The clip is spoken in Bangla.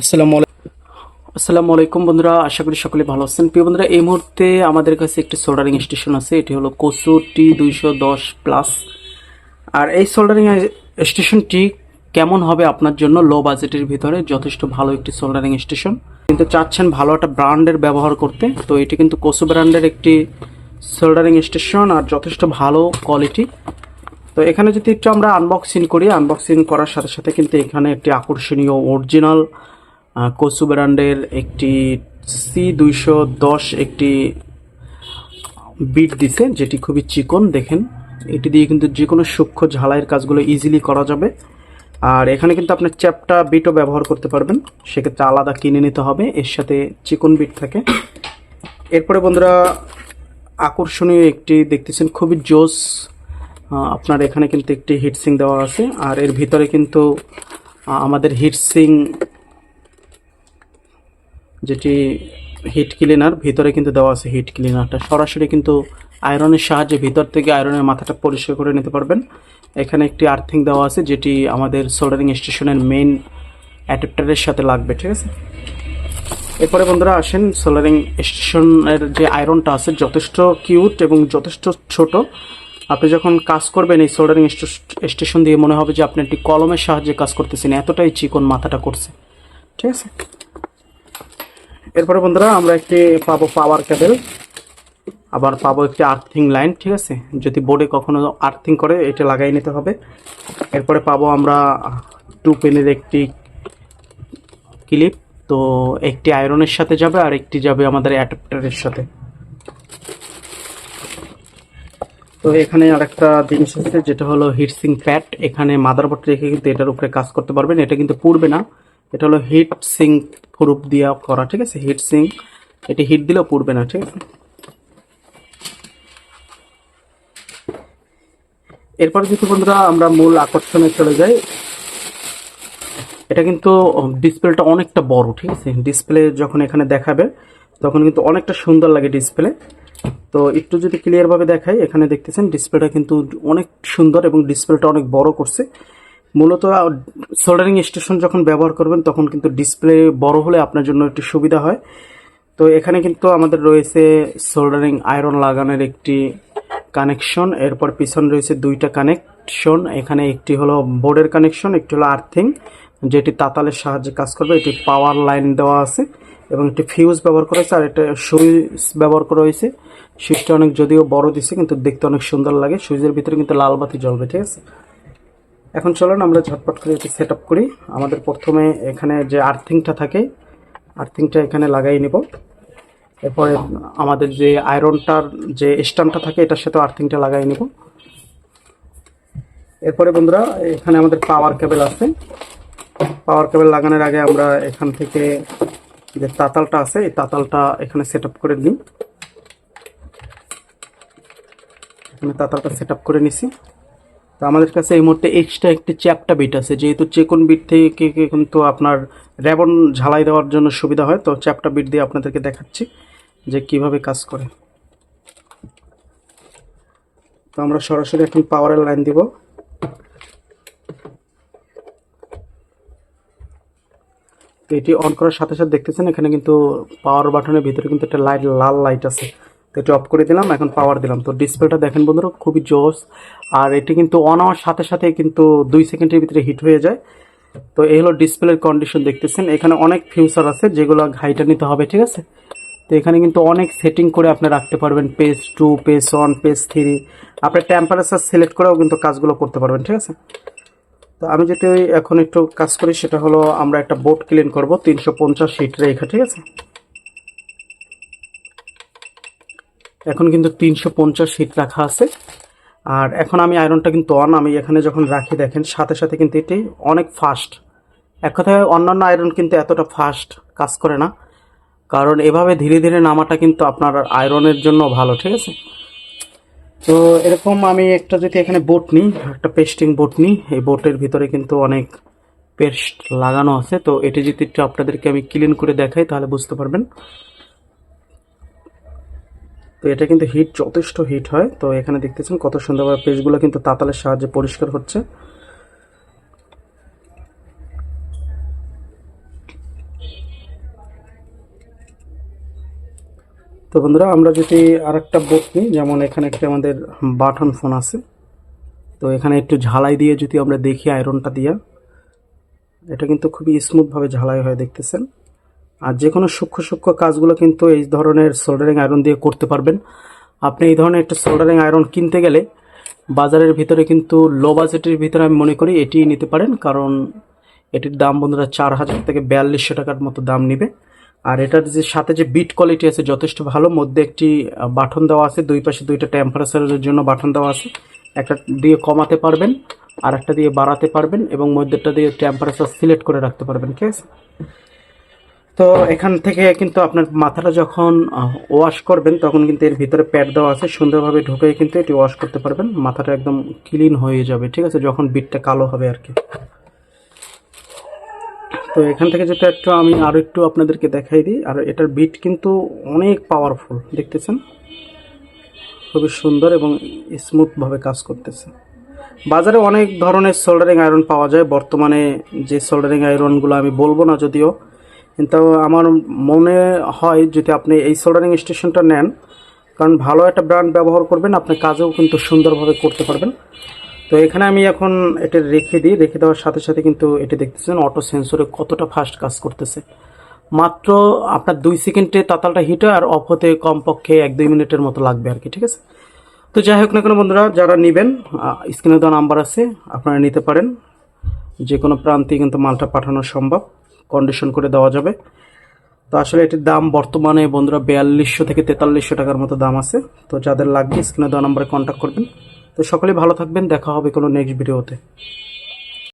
আসসালামু আলাইকুম। বন্ধুরা, আশা করি সকলে ভালো আছেন। প্রিয় বন্ধুরা, এই মুহূর্তে আমাদের কাছে একটি সোল্ডারিং স্টেশন আছে, এটি হলো কোসু টি দুইশো দশ প্লাস আর এই সোল্ডারিং স্টেশনটি কেমন হবে আপনার জন্য? লো বাজেটের ভিতরে যথেষ্ট ভালো একটি সোল্ডারিং স্টেশন কিন্তু চাচ্ছেন ভালো একটা ব্র্যান্ডের ব্যবহার করতে, তো এটি কিন্তু কোসু ব্র্যান্ডের একটি সোল্ডারিং স্টেশন আর যথেষ্ট ভালো কোয়ালিটি তো এখানে যদি একটু আমরা আনবক্সিং করি আনবক্সিং করার সাথে সাথে কিন্তু এখানে একটি আকর্ষণীয় অরিজিনাল কসু ব্র্যান্ডের একটি সি দুইশো দশ একটি বিট দিছে, যেটি খুবই চিকন, দেখেন। এটি দিয়ে কিন্তু যে কোনো সূক্ষ্ম ঝালাইয়ের কাজগুলো ইজিলি করা যাবে। আর এখানে কিন্তু আপনার চ্যাপটা বিটও ব্যবহার করতে পারবেন। সেক্ষেত্রে আলাদা কিনে নিতে হবে, এর সাথে চিকন বিট থাকে। এরপরে বন্ধুরা, আকর্ষণীয় একটি দেখতেছেন, খুবই জোস আপনার এখানে কিন্তু একটি হিটসিং দেওয়া আছে, আর এর ভিতরে কিন্তু আমাদের হিটসিং যেটি হিট ক্লিনার ভিতরে কিন্তু দেওয়া আছে হিট ক্লিনারটা সরাসরি কিন্তু আয়রনের সাহায্যে ভিতর থেকে আয়রনের মাথাটা পরিষ্কার করে নিতে পারবেন। এখানে একটি আর্থিং দেওয়া আছে, যেটি আমাদের সোল্ডারিং স্টেশনের মেইন অ্যাডাপ্টারের সাথে লাগবে, ঠিক আছে? এরপরে বন্ধুরা আসেন সোলারিং স্টেশনের যে আয়রনটা আছে, যথেষ্ট কিউট এবং যথেষ্ট ছোট আপনি যখন কাজ করবেন এই সোল্ডারিং স্টেশন দিয়ে মনে হবে যে আপনি একটি কলমের সাহায্যে কাজ করতেছেন, এতটাই চিকন মাথাটা করছে। ঠিক আছে? এরপরে বন্ধুরা, আমরা একটি পাবো পাওয়ার কেবল আবার পাবো একটি আর্থিং লাইন ঠিক আছে? যদি বোর্ডে কখনো আর্থিং করে, এটা লাগাই নিতে হবে। এরপরে পাবো আমরা টু পেনের একটি ক্লিপ তো একটি আয়রনের সাথে যাবে আর একটি যাবে আমাদের অ্যাডাপ্টারের সাথে। তো এখানে আরেকটা জিনিস আছে, যেটা হলো হিটসিং প্যাড এখানে মাদারবোর্ড রেখে কিন্তু এটার উপরে কাজ করতে পারবেন। এটা কিন্তু পুড়বে না। এটা হলো হিট সিং প্রুফ দিয়া করা, ঠিক আছে? হিট সিং এটি হিট দিলেও পুড়বে না, ঠিক আছে? এরপর যদি বন্ধুরা আমরা মূল আকর্ষণে চলে যাই। এটা কিন্তু ডিসপ্লেটা অনেকটা বড়, ঠিক আছে? ডিসপ্লে যখন এখানে দেখাবে, তখন কিন্তু অনেকটা সুন্দর লাগে ডিসপ্লে তো একটু যদি ক্লিয়ারভাবে দেখাই, এখানে দেখতেছেন ডিসপ্লেটা কিন্তু অনেক সুন্দর এবং ডিসপ্লেটা অনেক বড় করছে। মূলত সোল্ডারিং স্টেশন যখন ব্যবহার করবেন, তখন কিন্তু ডিসপ্লে বড় হলে আপনার জন্য একটু সুবিধা হয়। তো এখানে কিন্তু আমাদের রয়েছে সোল্ডারিং আয়রন লাগানোর একটি কানেকশন এরপর পিছন রয়েছে দুইটা কানেকশন এখানে একটি হলো বোর্ডের কানেকশন একটি হলো আর্থিং যেটি তাতালের সাহায্যে কাজ করবে, এটি পাওয়ার লাইন দেওয়া আছে। এবং একটি ফিউজ ব্যবহার করা হয়েছে, আর একটা সুইচ ব্যবহার করা হয়েছে। সুইচটা অনেক যদিও বড় দিছে, কিন্তু দেখতে অনেক সুন্দর লাগে। সুইচের ভিতরে কিন্তু লাল বাতি জ্বলবে, ঠিক আছে? এখন চলুন, আমরা ঝটপট করে এটি সেট করি। আমাদের প্রথমে এখানে যে আর্থিংটা থাকে আর্থিংটা এখানে লাগাই নেব। এরপরে আমাদের যে আয়রনটার যে স্ট্যান্ডটা থাকে, এটার সাথে আর্থিংটা লাগাই নেব। এরপরে বন্ধুরা, এখানে আমাদের পাওয়ার কেবেল আছে। পাওয়ার কেবেল লাগানোর আগে আমরা এখান থেকে যে তাতালটা আছে, এই তাতালটা এখানে সেট করে নিই। এখানে তাতালটা সেট করে নিছি। তো আমাদের কাছে এই মুহূর্তে এক্সট্রা একটি চ্যাপটা বিট আছে, যেহেতু চেকন বিট থেকে কিন্তু আপনার র্যাবন ঝালাই দেওয়ার জন্য সুবিধা হয়, তো চ্যাপটা বিট দিয়ে আপনাদেরকে দেখাচ্ছি যে কীভাবে কাজ করে। তো আমরা সরাসরি এখন পাওয়ারের লাইন দিব। তো এটি অন করার সাথে সাথে দেখতেছেন, এখানে কিন্তু পাওয়ার বাটনের ভিতরে কিন্তু একটা লাইট লাল লাইট আছে। তো এটি অফ করে দিলাম, এখন পাওয়ার দিলাম। তো ডিসপ্লেটা দেখেন বন্ধুরা, খুবই জোস। আর এটি কিন্তু অন হওয়ার সাথে সাথে কিন্তু দুই সেকেন্ডের ভিতরে হিট হয়ে যায়। তো এই হলো ডিসপ্লের কন্ডিশন দেখতেছেন। এখানে অনেক ফিউচার আছে, যেগুলো ঘাইটা নিতে হবে, ঠিক আছে? তো এখানে কিন্তু অনেক সেটিং করে আপনি রাখতে পারবেন page two page one page three আপনি টেম্পারেচার সিলেক্ট করেও কিন্তু কাজগুলো করতে পারবেন, ঠিক আছে? তো আমি ওই এখন একটু কাজ করি, সেটা হলো আমরা একটা বোর্ড ক্লিন করব, তিনশো পঞ্চাশ হিট রেখা, ঠিক আছে? এখন কিন্তু তিনশো পঞ্চাশ হিট রাখা আছে। আর এখন আমি আয়রনটা কিন্তু অন আমি এখানে যখন রাখি, দেখেন, সাথে সাথে কিন্তু এটি অনেক ফাস্ট এক কথায়, অন্যান্য আয়রন কিন্তু এতটা ফাস্ট কাজ করে না। কারণ এভাবে ধীরে ধীরে নামাটা কিন্তু আপনার আয়রনের জন্য ভালো, ঠিক আছে? তো এরকম আমি একটা যদি এখানে বোট নিই, একটা পেস্টিং বোট নিই, এই বোটের ভিতরে কিন্তু অনেক পেস্ট লাগানো আছে। তো এটি যদি একটু আপনাদেরকে আমি ক্লিন করে দেখাই, তাহলে বুঝতে পারবেন। তো এটা কিন্তু হিট যথেষ্ট হিট হয়। তো এখানে দেখতেছেন কত সুন্দরভাবে পেস্টগুলো কিন্তু তাতালের সাহায্যে পরিষ্কার হচ্ছে। তো বন্ধুরা, আমরা যদি আরেকটা বোট নিই, যেমন এখানে একটা আমাদের বাটন ফোন আছে। তো এখানে একটু ঝালাই দিয়ে যদি আমরা দেখি আয়রনটা দিয়ে, এটা কিন্তু খুবই স্মুথভাবে ঝালাই হয় দেখতেছেন। আর যে কোনো সূক্ষ্ম সূক্ষ্ম কাজগুলো কিন্তু এই ধরনের সোল্ডারিং আয়রন দিয়ে করতে পারবেন। আপনি এই ধরনের একটা সোল্ডারিং আয়রন কিনতে গেলে বাজারের ভিতরে কিন্তু লো বাজেটের ভিতরে আমি মনে করি এটিই নিতে পারেন, কারণ এটির দাম বন্ধুরা চার হাজার থেকে বিয়াল্লিশশো টাকার মতো দাম নিবে। আর এটার যে সাথে যে বিট কোয়ালিটি আছে যথেষ্ট ভালো, মধ্যে একটি বাটন দেওয়া আছে, দুই পাশে দুইটা টেম্পারেচারের জন্য বাটন দেওয়া আছে। একটা দিয়ে কমাতে পারবেন, আর একটা দিয়ে বাড়াতে পারবেন এবং মধ্যেটা দিয়ে টেম্পারেচার সিলেক্ট করে রাখতে পারবেন, ঠিক আছে? তো এখান থেকে কিন্তু আপনার মাথাটা যখন ওয়াশ করবেন, তখন কিন্তু এর ভিতরে প্যাড দেওয়া আছে। সুন্দরভাবে ঢুকে কিন্তু এটি ওয়াশ করতে পারবেন। মাথাটা একদম ক্লিন হয়ে যাবে, ঠিক আছে? যখন বিটটা কালো হবে আর কি। তো এখান থেকে যেটা একটু আমি আরও একটু আপনাদেরকে দেখাই দিই। আর এটার বিট কিন্তু অনেক পাওয়ারফুল দেখতেছেন? খুবই সুন্দর এবং স্মুথভাবে কাজ করতেছে। বাজারে অনেক ধরনের সোল্ডারিং আয়রন পাওয়া যায়। বর্তমানে যে সোল্ডারিং আয়রনগুলো আমি বলব না যদিও, কিন্তু আমার মনে হয় যদি আপনি এই সোল্ডারিং স্টেশনটা নেন, কারণ ভালো একটা ব্র্যান্ড ব্যবহার করবেন আপনি কাজেও কিন্তু সুন্দরভাবে করতে পারবেন। তো এখানে আমি এখন এটা রেখে দিই। রেখে দেওয়ার সাথে সাথে কিন্তু এটি দেখতেছেন অটো সেন্সরে কতটা ফাস্ট কাজ করতেছে। মাত্র আপনার দুই সেকেন্ডে তাতালটা হিট আর অফ হতে কমপক্ষে এক দুই মিনিটের মতো লাগবে আর কি, ঠিক আছে? তো যাই হোক না কোনো বন্ধুরা, যারা নেবেন স্ক্রিনে দেওয়া নাম্বার আছে, আপনারা নিতে পারেন। যে কোনো প্রান্তে কিন্তু মালটা পাঠানো সম্ভব কন্ডিশন করে দেওয়া যাবে। তো আসলে এটির দাম বর্তমানে বন্ধুরা বিয়াল্লিশশো থেকে তেতাল্লিশশো টাকার মতো দাম আছে। তো যাদের লাগবে স্ক্রিনে দেওয়া নাম্বারে কন্ট্যাক্ট করবেন। তো সকলে ভালো থাকবেন দেখা হবে কোনো নেক্সট ভিডিওতে